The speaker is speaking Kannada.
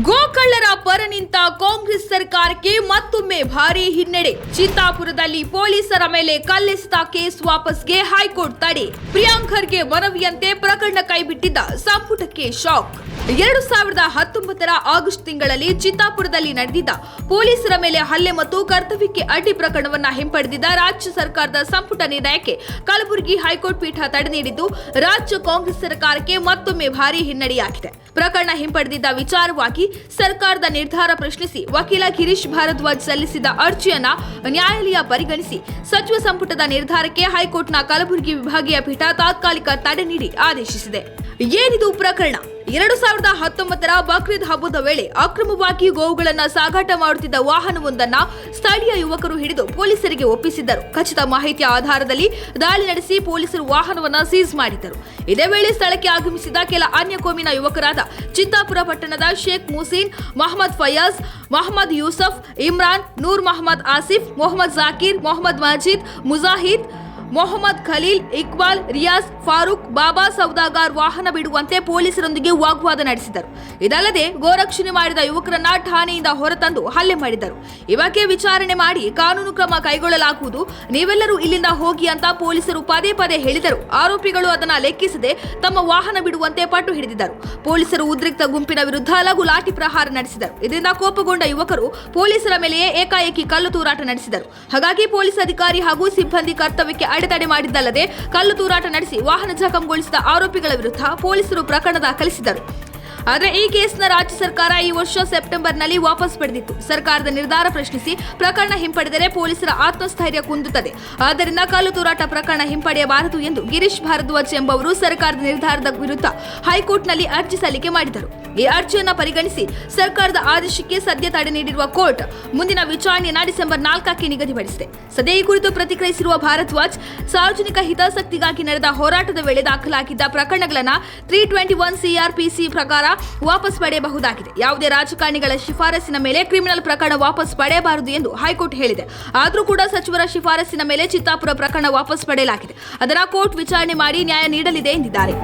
ಗೋಕಳ್ಳರ ಪರ ನಿಂತ ಕಾಂಗ್ರೆಸ್ ಸರ್ಕಾರಕ್ಕೆ ಮತ್ತೊಮ್ಮೆ ಭಾರೀ ಹಿನ್ನಡೆ. ಚಿತ್ತಾಪುರದಲ್ಲಿ ಪೊಲೀಸರ ಮೇಲೆ ಕಲ್ಲೆಸೆದ ಕೇಸ್ ವಾಪಸ್ಗೆ ಹೈಕೋರ್ಟ್ ತಡೆ. ಪ್ರಿಯಾಂಕರ್ಗೆ ಮನವಿಯಂತೆ ಪ್ರಕರಣ ಕೈಬಿಟ್ಟಿದ್ದ ಸಂಪುಟಕ್ಕೆ ಶಾಕ್. ಎರಡು ಸಾವಿರದ ಹತ್ತೊಂಬತ್ತರ ಆಗಸ್ಟ್ ತಿಂಗಳಲ್ಲಿ ಚಿತ್ತಾಪುರದಲ್ಲಿ ನಡೆದಿದ್ದ ಪೊಲೀಸರ ಮೇಲೆ ಹಲ್ಲೆ ಮತ್ತು ಕರ್ತವ್ಯಕ್ಕೆ ಅಡ್ಡಿ ಪ್ರಕರಣವನ್ನು ಹಿಂಪಡೆದಿದ್ದ ರಾಜ್ಯ ಸರ್ಕಾರದ ಸಂಪುಟ ನಿರ್ಣಯಕ್ಕೆ ಕಲಬುರಗಿ ಹೈಕೋರ್ಟ್ ಪೀಠ ತಡೆ ನೀಡಿದ್ದು, ರಾಜ್ಯ ಕಾಂಗ್ರೆಸ್ ಸರ್ಕಾರಕ್ಕೆ ಮತ್ತೊಮ್ಮೆ ಭಾರೀ ಹಿನ್ನಡೆಯಾಗಿದೆ. ಪ್ರಕರಣ ಹಿಂಪಡೆದಿದ್ದ ವಿಚಾರವಾಗಿ ಸರ್ಕಾರದ ನಿರ್ಧಾರ ಪ್ರಶ್ನಿಸಿ ವಕೀಲ ಗಿರೀಶ್ ಭಾರದ್ವಾಜ್ ಸಲ್ಲಿಸಿದ ಅರ್ಜಿಯನ್ನ ನ್ಯಾಯಾಲಯ ಪರಿಗಣಿಸಿ ಸಚಿವ ಸಂಪುಟದ ನಿರ್ಧಾರಕ್ಕೆ ಹೈಕೋರ್ಟ್ನ ಕಲಬುರಗಿ ವಿಭಾಗೀಯ ಪೀಠ ತಾತ್ಕಾಲಿಕ ತಡೆ ನೀಡಿ ಆದೇಶಿಸಿದೆ. ಏನಿದು ಪ್ರಕರಣ? ಎರಡು ಸಾವಿರದ ಹತ್ತೊಂಬತ್ತರ ಬಕ್ರೀದ್ ಹಬ್ಬದ ವೇಳೆ ಅಕ್ರಮವಾಗಿ ಗೋವುಗಳನ್ನು ಸಾಗಾಟ ಮಾಡುತ್ತಿದ್ದ ವಾಹನವೊಂದನ್ನ ಸ್ಥಳೀಯ ಯುವಕರು ಹಿಡಿದು ಪೊಲೀಸರಿಗೆ ಒಪ್ಪಿಸಿದ್ದರು. ಖಚಿತ ಮಾಹಿತಿಯ ಆಧಾರದಲ್ಲಿ ದಾಳಿ ನಡೆಸಿ ಪೊಲೀಸರು ವಾಹನವನ್ನ ಸೀಸ್ ಮಾಡಿದ್ದರು. ಇದೇ ವೇಳೆ ಸ್ಥಳಕ್ಕೆ ಆಗಮಿಸಿದ ಕೆಲ ಅನ್ಯ ಕೋಮಿನ ಯುವಕರಾದ ಚಿತ್ತಾಪುರ ಪಟ್ಟಣದ ಶೇಖ್ ಮುಸೀನ್, ಮೊಹಮ್ಮದ್ ಫಯಾಜ್, ಮೊಹಮ್ಮದ್ ಯೂಸಫ್, ಇಮ್ರಾನ್, ನೂರ್ ಮೊಹಮ್ಮದ್ ಆಸಿಫ್, ಮೊಹಮ್ಮದ್ ಜಾಕೀರ್, ಮೊಹಮ್ಮದ್ ಮಜೀದ್, ಮುಜಾಹಿದ್ ಮೊಹಮ್ಮದ್ ಖಲೀಲ್, ಇಕ್ಬಾಲ್, ರಿಯಾಜ್, ಫಾರೂಕ್, ಬಾಬಾ ಸೌದಾಗಾರ್ ವಾಹನ ಬಿಡುವಂತೆ ಪೊಲೀಸರೊಂದಿಗೆ ವಾಗ್ವಾದ ನಡೆಸಿದರು. ಇದಲ್ಲದೆ ಗೋರಕ್ಷಣೆ ಮಾಡಿದ ಯುವಕರನ್ನ ಠಾಣೆಯಿಂದ ಹೊರತಂದು ಹಲ್ಲೆ ಮಾಡಿದರು. ಇವಕ್ಕೆ ವಿಚಾರಣೆ ಮಾಡಿ ಕಾನೂನು ಕ್ರಮ ಕೈಗೊಳ್ಳಲಾಗುವುದು. ನೀವೆಲ್ಲರೂ ಇಲ್ಲಿಂದ ಹೋಗಿ ಅಂತ ಪೊಲೀಸರು ಪದೇ ಪದೇ ಹೇಳಿದರು. ಆರೋಪಿಗಳು ಅದನ್ನ ಲೆಕ್ಕಿಸದೆ ತಮ್ಮ ವಾಹನ ಬಿಡುವಂತೆ ಪಟ್ಟು ಹಿಡಿದಿದ್ದರು. ಪೊಲೀಸರು ಉದ್ರಿಕ್ತ ಗುಂಪಿನ ವಿರುದ್ಧ ಲಘು ಲಾಠಿ ಪ್ರಹಾರ ನಡೆಸಿದರು. ಇದರಿಂದ ಕೋಪಗೊಂಡ ಯುವಕರು ಪೊಲೀಸರ ಮೇಲೆಯೇ ಏಕಾಏಕಿ ಕಲ್ಲು ತೂರಾಟ ನಡೆಸಿದರು. ಹಾಗಾಗಿ ಪೊಲೀಸ್ ಅಧಿಕಾರಿ ಹಾಗೂ ಸಿಬ್ಬಂದಿ ಕರ್ತವ್ಯಕ್ಕೆ ಅಡೆತಡೆ ಮಾಡಿದ್ದಲ್ಲದೆ ಕಲ್ಲು ತೂರಾಟ ನಡೆಸಿ ವಾಹನ ಜಖಂಗೊಳಿಸಿದ ಆರೋಪಿಗಳ ವಿರುದ್ಧ ಪೊಲೀಸರು ಪ್ರಕರಣ ದಾಖಲಿಸಿದರು ಆದರೆ ಈ ಕೇಸ್ನ ರಾಜ್ಯ ಸರ್ಕಾರ ಈ ವರ್ಷ ಸೆಪ್ಟೆಂಬರ್ನಲ್ಲಿ ವಾಪಸ್ ಪಡೆದಿತ್ತು. ಸರ್ಕಾರದ ನಿರ್ಧಾರ ಪ್ರಶ್ನಿಸಿ ಪ್ರಕರಣ ಹಿಂಪಡೆದರೆ ಪೊಲೀಸರ ಆತ್ಮಸ್ಥೈರ್ಯ ಕುಂದುತ್ತದೆ. ಆದ್ದರಿಂದ ಕಲ್ಲು ತೂರಾಟ ಪ್ರಕರಣ ಹಿಂಪಡೆಯಬಾರದು ಎಂದು ಗಿರೀಶ್ ಭಾರದ್ವಾಜ್ ಎಂಬವರು ಸರ್ಕಾರದ ನಿರ್ಧಾರದ ವಿರುದ್ಧ ಹೈಕೋರ್ಟ್ನಲ್ಲಿ ಅರ್ಜಿ ಸಲ್ಲಿಕೆ ಮಾಡಿದರು. ಈ ಅರ್ಜಿಯನ್ನು ಪರಿಗಣಿಸಿ ಸರ್ಕಾರದ ಆದೇಶಕ್ಕೆ ಸದ್ಯ ತಡೆ ನೀಡಿರುವ ಕೋರ್ಟ್ ಮುಂದಿನ ವಿಚಾರಣೆಯನ್ನ ಡಿಸೆಂಬರ್ ನಾಲ್ಕಕ್ಕೆ ನಿಗದಿಪಡಿಸಿದೆ. ಸದ್ಯ ಈ ಕುರಿತು ಪ್ರತಿಕ್ರಿಯಿಸಿರುವ ಭಾರದ್ವಾಜ್ ಸಾರ್ವಜನಿಕ ಹಿತಾಸಕ್ತಿಗಾಗಿ ನಡೆದ ಹೋರಾಟದ ವೇಳೆ ದಾಖಲಾಗಿದ್ದ ಪ್ರಕರಣಗಳನ್ನು ತ್ರೀ ಟ್ವೆಂಟಿ ಒನ್ ಸಿಆರ್ಪಿಸಿ ಪ್ರಕಾರ ವಾಪಸ್ ಪಡೆಯಬಹುದಾಗಿದೆ. ಯಾವುದೇ ರಾಜಕಾರಣಿಗಳ ಶಿಫಾರಸಿನ ಮೇಲೆ ಕ್ರಿಮಿನಲ್ ಪ್ರಕರಣ ವಾಪಸ್ ಪಡೆಯಬಾರದು ಎಂದು ಹೈಕೋರ್ಟ್ ಹೇಳಿದೆ. ಆದರೂ ಕೂಡ ಸಚಿವರ ಶಿಫಾರಸಿನ ಮೇಲೆ ಚಿತ್ತಾಪುರ ಪ್ರಕರಣ ವಾಪಸ್ ಪಡೆಯಲಾಗಿದೆ. ಅದರ ಕೋರ್ಟ್ ವಿಚಾರಣೆ ಮಾಡಿ ನ್ಯಾಯ ನೀಡಲಿದೆ ಎಂದಿದ್ದಾರೆ.